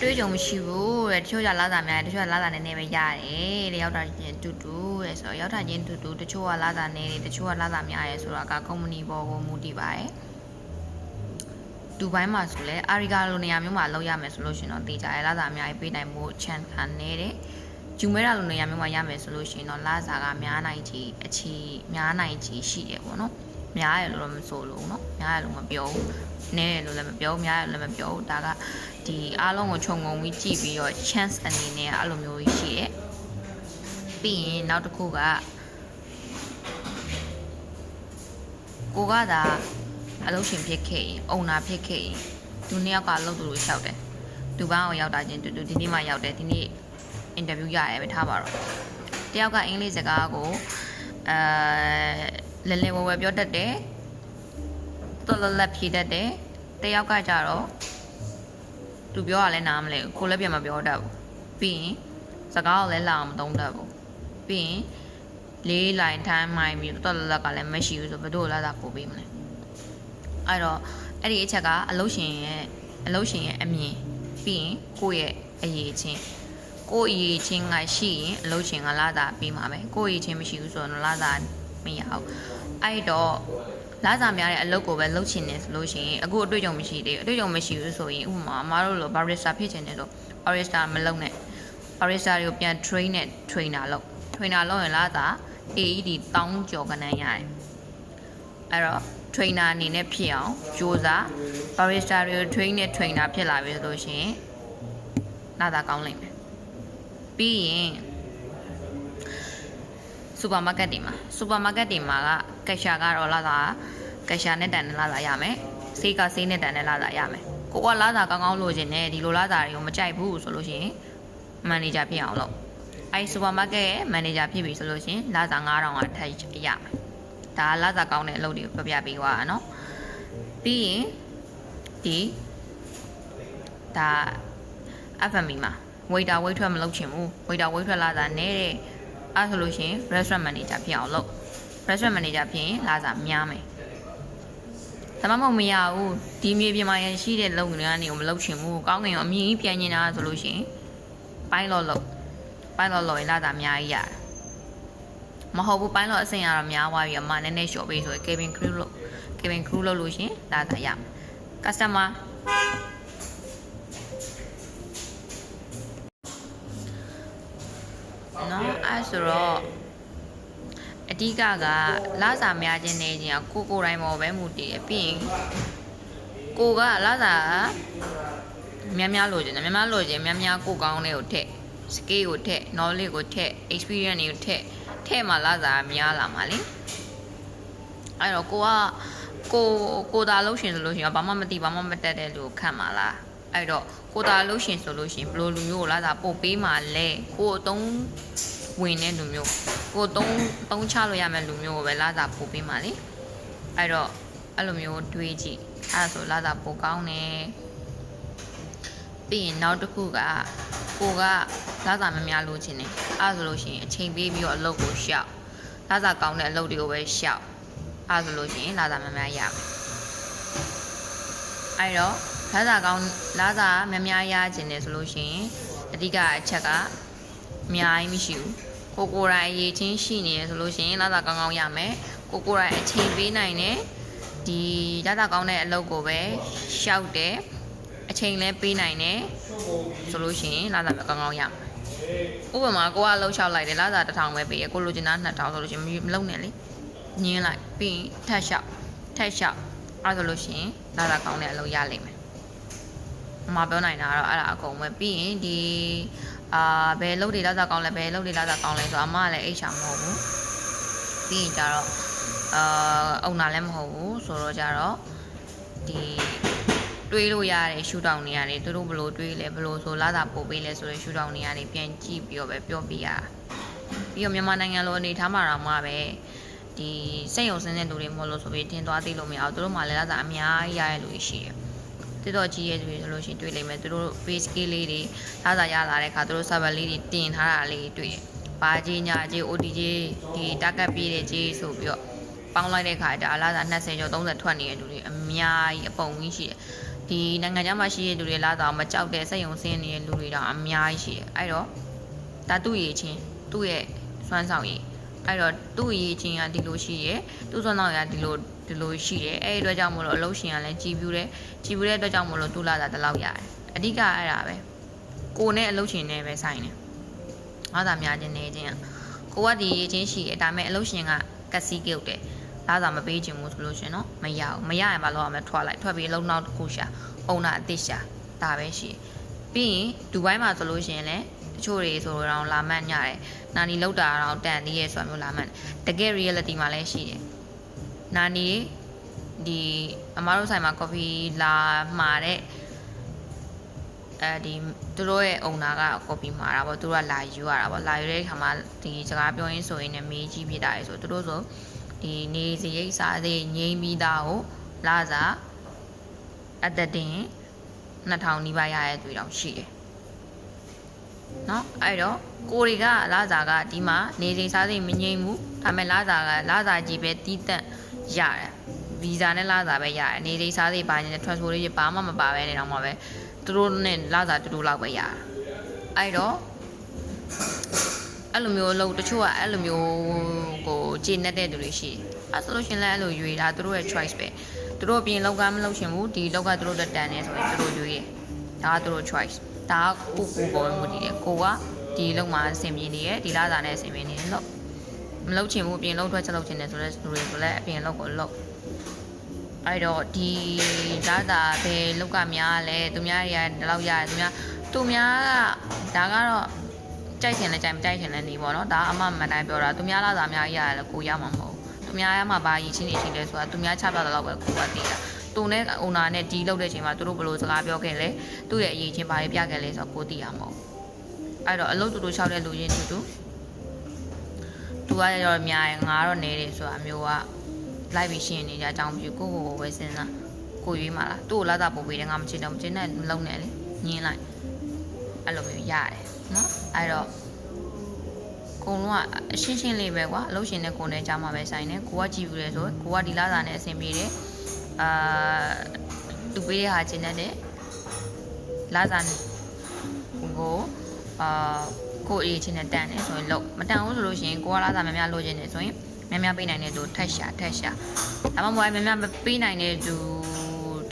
တွေးကြုံမရှိဘူးတဲ့တချို့ကလာတာများတယ်တချို့ကလာတာနည်းနည်းပဲရတယ်တဲ့ရောက်တာချင်းတူတူတဲ့ဆိုတော့ရောက်တာချင်းတူတူတချို့ကလာတာနည်းတယ်တချို့ကလာတာများတယ်ဆိုတော့ကကုမ္ပဏီပေါ်ကိုမူတည်ပါတယ်ဒူဘိုင်းမှာဆိုလဲအာရီဂါလိုနေရာမျိုးမှာလောက်ရမယ်ဆိုလို့ရှိရင်တော့တေချာရလာတာအများကြီးပေးနိုင်ဖို့ chance ခံနေတယ်ဂျူမဲရာလိုနေရာမျိုးမှာရမယ်ဆိုလို့ရှိရင်တော့လာစာကများနိုင်ချီအခြေများနိုင်ချီရှိတယ်ပေါ့နော်များရလို့တော့မဆိုလို့เนาะများရလို့မပြောဘူး နည်းတယ်လို့လည်းမပြောဘူးများရလို့လည်းမပြောဘူးဒါကဒီအားလုံးကိုခြုံငုံပြီးကြည့်ပြီးတော့ chance အနေနဲ့အဲ့လိုမျိုးကြီးရှိတယ်ပြီးရင်နောက်တစ်ခုကကိုကသာအလုပ်ရှင်ဖြစ်ခဲ့ရင်အုံနာဖြစ်ခဲ့ရင်သူနှစ်ယောက်ကအလုပ်တူလို့လျှောက်တယ်သူပန်းကိုရောက်တာချင်းတူတူဒီနေ့မှရောက်တယ်ဒီနေ့အင်တာဗျူးရရဲပဲထားပါတော့တယောက်ကအင်္ဂလိပ်စကားကိုအဲလဲလဲဝဲဝဲပြောတတ်တယ်တော်တော်လက်ဖြေတတ်တယ် တယောက်ကကြတော့သူပြောရလဲနားမလဲဘူးကိုလည်းပြန်မပြောတတ်ဘူးပြီးရင်စကားကိုလည်းလာအောင်မသုံးတတ်ဘူးပြီးရင်လေးလိုင်းထိုင်းမိုင်းပြီးတော်တော်လက်ကလည်းမရှိဘူးဆိုဘယ်သူ့ကိုလာတာပို့ပေးမလဲအဲ့တော့အဲ့ဒီအချက်ကအလုရှင်ရဲ့အလုရှင်ရဲ့အမြင်ပြီးရင်ကိုယ့်ရဲ့အရေးချင်းကိုယ့်အရေးချင်းကရှိရင်အလုရှင်ကလာတာပြီးမှာပဲကိုယ့်အရေးချင်းမရှိဘူးဆိုတော့လာတာမရဘူးအဲ့တော့ လာစားများတဲ့အလုပ်ကိုပဲလုပ်ချင်နေဆိုလို့ရှိရင်အခုအတွေ့အကြုံမရှိသေးဘူးအတွေ့အကြုံမရှိဘူးဆိုရင်ဥပမာအမားတို့လို barista ဖြစ်ချင်တယ်ဆို barista မလုပ်နဲ့ barista တွေကိုပြန် train နဲ့ trainer လုပ် trainer လုပ်ရင်လာတာ AED တောင်းကြော်ကနန်းရတယ်အဲ့တော့ trainer အနေနဲ့ဖြစ်အောင်ကြိုးစား barista တွေကို train နဲ့ trainer ဖြစ်လာပြီဆိုလို့ရှိရင်လာတာကောင်းလိမ့်မယ်ပြီးရင် စူပါမားကတ်တွေမှာစူပါမားကတ်တွေမှာကကက်ရှာကတော့လာတာကက်ရှာနဲ့တန်နဲ့လာတာရမယ်ဆေးကဆေးနဲ့တန်နဲ့လာတာရမယ်ကိုကလာတာကောင်းကောင်းလို့ခြင်းနဲ့ဒီလိုလာတာတွေကိုမကြိုက်ဘူးဆိုလို့ရှိရင်မန်နေဂျာဖြစ်အောင်လုပ်အဲစူပါမားကတ်ရဲ့မန်နေဂျာဖြစ်ပြီဆိုလို့ရှိရင်လာတာ9000ကထပ်ရမယ်ဒါကလာတာကောင်းတဲ့အလုပ်တွေကိုပြပြပေးသွားတာနော်ပြီးရင်ဒီဒါ FMB မှာ waiter wait ထွက်မလုပ်ချင်ဘူး waiter wait ထွက်လာတာနဲတဲ့ အဲ့ဆိုလို့ရှိရင် restaurant manager ဖြစ်အောင်လုပ် restaurant manager ဖြစ်ရင်လာစားများမယ်ဒါမှမဟုတ်မရဘူးဒီမြေပြင်မှာရရှိတဲ့လုပ်ငန်းတွေကိုမလုပ်ချင်ဘူးကောင်းကင်ရောအမြင်ကြီးပြန်နေတာဆိုလို့ရှိရင်ပိုင်းလော့လုပ်ပိုင်းလော့လုပ်ရင်လာစားအများကြီးရတယ်မဟုတ်ဘူးပိုင်းလော့အဆင်ရတော့များသွားပြီအမနည်းနည်းလျှော့ပေးဆိုရင် cabin crew လုပ် cabin crew လုပ်လို့ရှိရင်လာစားရမယ် customer နော်အဲ့ ဆိုတော့အဓိကကလာစာများခြင်းနေခြင်းကကိုကိုယ်တိုင်ပေါ်ပဲမူတည်တယ်ပြီးရင်ကိုကလာစာများများလိုချင်တယ်များများလိုချင်များများကိုကောင်းတဲ့ကိုထက် skill ကိုထက် knowledge ကိုထက် experience တွေကိုထက်ထက်မှလာစာများလာမှာလေအဲ့တော့ကိုကကိုကိုသာလို့ရှင်ဆိုလို့ရှင်ဘာမှမသိဘာမှမတတ်တဲ့လူကိုခံမှာလားအဲ့တော့ကိုသာလို့ရှင်ဆိုလို့ရှင်ဘယ်လိုလူမျိုးကိုလာစာပို့ပေးမှာလဲကိုအတုံး ဝင်တဲ့လူမျိုးကိုတုံးတုံးချလို့ရမယ့်လူမျိုးကိုပဲလာစာပို့ပေးမှာလေအဲ့တော့အဲ့လိုမျိုးတွေးကြည့်အဲ့ဒါဆိုလာစာပို့ကောင်းတယ်ပြီးရင်နောက်တစ်ခုကကိုကလာစာမများလို့ချင်းတယ်အဲ့ဒါဆိုလို့ရှိရင်အချိန်ပေးပြီးတော့အလုပ်ကိုရှောက်လာစာကောင်းတဲ့အလုပ်တွေကိုပဲရှောက်အဲ့ဒါဆိုလို့ရှိရင်လာစာမများရမယ်အဲ့တော့လာစာကောင်းလာစာမများရခြင်းတယ်ဆိုလို့ရှိရင်အဓိကအချက်ကအများကြီးမရှိဘူး ကိုကိုယ်တိုင်အရေးချင်းရှိနေရဆိုလို့ရှိရင်လာစာကောင်းကောင်းရမယ်ကိုကိုယ်တိုင်အချိန်ပေးနိုင်တယ်ဒီလာစာကောင်းတဲ့အလုပ်ကိုပဲရှောက်တယ်အချိန်လဲပေးနိုင်တယ်ဆိုလို့ရှိရင်လာစာကောင်းကောင်းရမယ်ဥပမာကိုကလှုပ်ချောက်လိုက်တယ်လာစာ1000ပဲပေးရကိုလိုချင်တာ2000ဆိုလို့ရှိရင်မလုံနဲ့လေညင်းလိုက်ပြီးရင်ထက်လျှောက်ထက်လျှောက်အဲ့ဒါဆိုလို့ရှိရင်လာစာကောင်းတဲ့အလုပ်ရလိမ့်မယ်မပြောနိုင်တာကတော့အဲ့ဒါအကုန်ပဲပြီးရင်ဒီ အာဘယ်လုပ်တွေလာစာကောင်းလဲဘယ်လုပ်တွေလာစာကောင်းလဲဆိုတော့အမကလည်းအိတ်ချာမဟုတ်ဘူးပြီးရင်ကြတော့အာအုံနာလည်းမဟုတ်ဘူးဆိုတော့ကြတော့ဒီတွေးလို့ရတဲ့ရှူတောင်တွေရတယ်သူတို့ဘလို့တွေးလဲဘလို့ဆိုလာတာပို့ပေးလဲဆိုတဲ့ရှူတောင်တွေရတယ်ပြန်ကြည့်ပြီးတော့ပဲပြောပြရပြီးတော့မြန်မာနိုင်ငံလိုအနေထားမှာတော့မှပဲဒီစိတ်ယုံစင်းတဲ့လူတွေမဟုတ်လို့ဆိုပြီးထင်သွားသိလို့မရအောင်သူတို့မှလည်းလာတာအများကြီးရတဲ့လူတွေရှိတယ် တိတော့ကြီးရဲ့တွေဆိုလို့ရှိရင်တွေ့လိမ့်မယ်သူတို့ base skill လေးတွေလာစားရလာတဲ့အခါသူတို့ server လေးတွေတင်ထားတာလေးတွေ့တယ်ဘာကြီးညာကြီး OT ကြီးဒီ target ပြည့်တဲ့ကြီးဆိုပြီးတော့ပေါင်းလိုက်တဲ့အခါဒါလာစား20ကျော်30ထွက်နေတဲ့လူတွေအများကြီးအပုံကြီးရှိတယ်ဒီနိုင်ငံခြားမှာရှိတဲ့လူတွေလာတော့မကြောက်တဲ့စိတ်ယုံစင်းနေတဲ့လူတွေတော့အများကြီးရှိတယ်အဲ့တော့ဒါသူ့ရည်ချင်းသူ့ရဲ့စွမ်းဆောင်ရည်အဲ့တော့သူ့ရည်ချင်းကဒီလိုရှိရဲသူ့စွမ်းဆောင်ရည်ကဒီလို ဒီလိုရှိတယ်အဲ့ဒီအတွက်ကြောင့်မို့လို့အလုပ်ရှင်ကလည်းကြည်ပြူတယ်ကြည်ပြူတဲ့အတွက်ကြောင့်မို့လို့တူလာတာတလောက်ရတယ်အဓိကအဲ့ဒါပဲကိုနဲ့အလုပ်ရှင်နဲ့ပဲဆိုင်တယ်အားသာများခြင်းနေခြင်းကိုကဒီရေးချင်းရှိတယ်ဒါပေမဲ့အလုပ်ရှင်ကကက်စီးကြုတ်တယ်လာစာမပေးခြင်းဘူးဆိုလို့ရှင်နော်မရဘူးမရရင်မလုပ်ရမယ်ထွက်လိုက်ထွက်ပြီးလုံနောက်တစ်ခုရှာအုံနာအသစ်ရှာဒါပဲရှိပြီးရင်ဒူဘိုင်းမှာဆိုလို့ရှင်လည်းတချို့တွေဆိုတော့လာမှတ်ညတယ်နာနီလောက်တာတော့တန်သေးရဲ့ဆိုတာမျိုးလာမှတ်တကယ် reality မှာလည်းရှိတယ် နာနီဒီအမားတို့ဆိုင်မှာ coffee လာမှာတဲ့အဲဒီသူတို့ရဲ့အုံနာက copy မှာတာပေါ့သူတို့ကလာယူရတာပေါ့လာယူတဲ့အခါမှာဒီစကားပြောရင်းဆိုရင်လည်းမေးကြည့်ပြတာလေဆိုသူတို့ဆို ဒီနေစီရိတ်စားစေငိမ့်ပြီးသားကိုလာစာအသက်တင်2000နီးပါးရရဲ့တွေ့တော့ရှိတယ်။เนาะအဲ့တော့ကိုတွေကလာစာကဒီမှာနေစီစားစေမငိမ့်ဘူးဒါပေမဲ့လာစာကလာစာကြီးပဲတီးတက် ရတယ်ဗီဇာနဲ့လာစာပဲရတယ်နေစီစားစေဘာနဲ့ transportation ဘာမှမပါပဲနေတော့မှပဲသူတို့နဲ့လာစာတူတူလောက်ပဲရတာအဲ့တော့အဲ့လိုမျိုးလို့တချို့ကအဲ့လိုမျိုးကိုကျေနပ်တဲ့သူတွေရှိတယ်။အဲ့ဆိုလို့ရှရင်လည်းအဲ့လိုရွေတာသူတို့ရဲ့ choice ပဲ။သူတို့အပြင်လောက်ကမလုပ်ရှင်ဘူးဒီလောက်ကသူတို့တက်တန်နေဆိုရင်သူတို့ရွေးရ။ဒါကသူတို့ choice ။ဒါကကိုကိုပေါ်ဝင်မှုတည်တယ်။ကိုကဒီလောက်မှာအဆင်ပြေနေရဒီလာစာနဲ့အဆင်ပြေနေတယ်လို့ မလုပ်ချင်ဘူးအပြင်လောက်ထွက်ချက်လုပ်ချင်တယ်ဆိုတော့လူတွေဆိုလည်းအပြင်လောက်ကိုလုပ်အဲ့တော့ဒီလာစာပဲလောက်ကများလဲသူများတွေကဒီလောက်ရတယ်သူများသူများကဒါကတော့ကြိုက်ချင်လဲကြိုက်မကြိုက်ချင်လဲနေပေါ့နော်ဒါအမမန်တိုင်းပြောတာသူများလာစားများကြီးရတယ်ကိုရမှာမဟုတ်ဘူးသူများရမှာဘာရည်ချင်းနေချင်းလဲဆိုတာသူများချပြတဲ့လောက်ပဲကိုကသိတာသူနဲ့အုံနာနဲ့ဒီလောက်တဲ့ချိန်မှာသူတို့ဘယ်လိုစကားပြောခဲ့လဲသူ့ရဲ့အရေးချင်းဘာတွေပြခဲ့လဲဆိုတော့ကိုသိရမှာမဟုတ်အဲ့တော့အလုပ်တူတူလျှောက်တဲ့လူချင်းတူတူ သူကရောအများငါတော့နေတယ်ဆိုတာမျိုးကလိုက်ပြီးရှင်းနေကြအကြောင်းပြကိုကိုကိုပဲစဉ်းစားကိုရွေးမှာလားသူ့ကိုလာတာပို့ပေးတယ်ငါမချင်တော့မချင်တဲ့မလုံးနဲ့လေညင်းလိုက်အဲ့လိုမျိုးရတယ်နော်အဲ့တော့ကိုလုံးကအရှင်းရှင်းလေးပဲကွာအလုပ်ရှင်နဲ့ကိုနဲ့ကြားမှာပဲဆိုင်တယ်ကိုကကြည့်ပြီးလဲဆိုကိုကဒီလာစာနဲ့အဆင်ပြေတယ်အာသူပေးတဲ့ဟာကျင်တတ်တယ်လာစာကိုအာ ကိုအေးချင်းနဲ့တန်တယ်ဆိုရင်လို့မတန်ဘူးဆိုလို့ရှိရင်ကိုကလာစာများများလိုချင်တယ်ဆိုရင်များများပေးနိုင်တဲ့သူထက်ရှာထက်ရှာဒါမှမဟုတ်များများမပေးနိုင်တဲ့သူ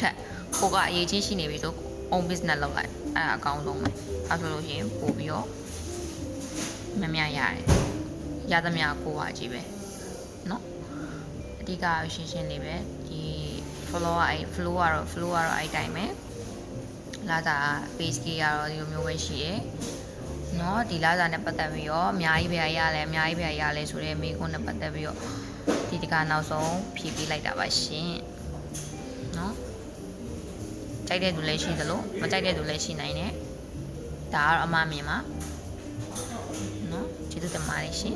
ထက်ကိုကအရေးချင်းရှိနေပြီဆို own business လုပ်လိုက်အဲ့ဒါအကောင်းဆုံးပဲအဲဆိုလို့ရှိရင်ပို့ပြီးတော့ မမြရတယ်ရသမျှကိုပါကြီးပဲเนาะအဓိကရှင်းရှင်းလေးပဲဒီ follow ကအဲ့ flow ကတော့ flow ကတော့အဲ့တိုင်းပဲလာတာ page ကြီးကတော့ဒီလိုမျိုးပဲရှိရယ် နော်ဒီလာစာနဲ့ပတ်သက်ပြီးတော့အများကြီးပဲရလဲအများကြီးပဲရလဲဆိုတဲ့မိကုန်းနဲ့ပတ်သက်ပြီးတော့ဒီတကနောက်ဆုံးဖြည့်ပေးလိုက်တာပါရှင်နော်ကြိုက်တဲ့သူလည်းရှိသလိုမကြိုက်တဲ့သူလည်းရှိနိုင်တယ်ဒါကတော့အမမြင်ပါနော်ကျေးဇူးတင်ပါတယ်ရှင်